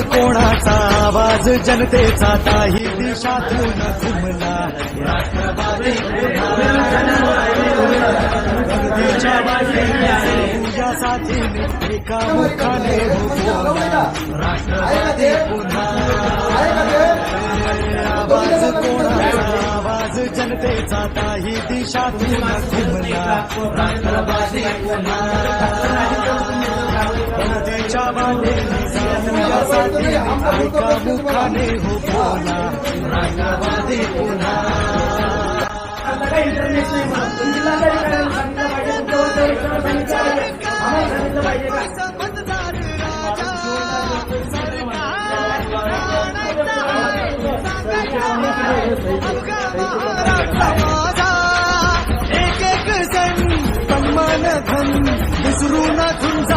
कोणाचा? जनतेचा. काही दिशातून घुमला. राष्ट्रवादी गर्दीच्या एका मुखाने राष्ट्रवादी पुन्हा. आवाज कोणाचा? आवाज जनतेचा. काही दिशातून घुमला. राष्ट्रवादी पुन्हा. जनतेच्या वाटेने मुखाने हो बोला राष्ट्रवादी पुन्हा आता काही इंटरनेट नाही करायला सांगितलं पाहिजे सांगितलं पाहिजे आम्हाला सांगितलं पाहिजे एक एक सण सन्मान धन विसरू झुंजाया तुमचा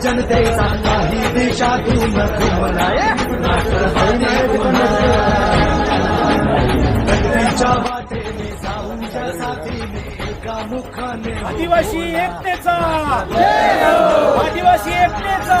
जनतेचा काही देशातून वाटेने साथीने एका मुखाने आदिवासी एकतेचा. आदिवासी एकतेचा.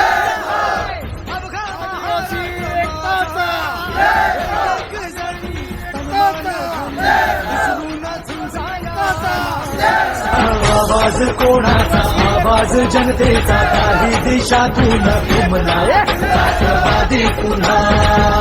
आवाज कोणाचा? आवाज जनतेचा. काही दिशातून घुमला राष्ट्रवादी पुन्हा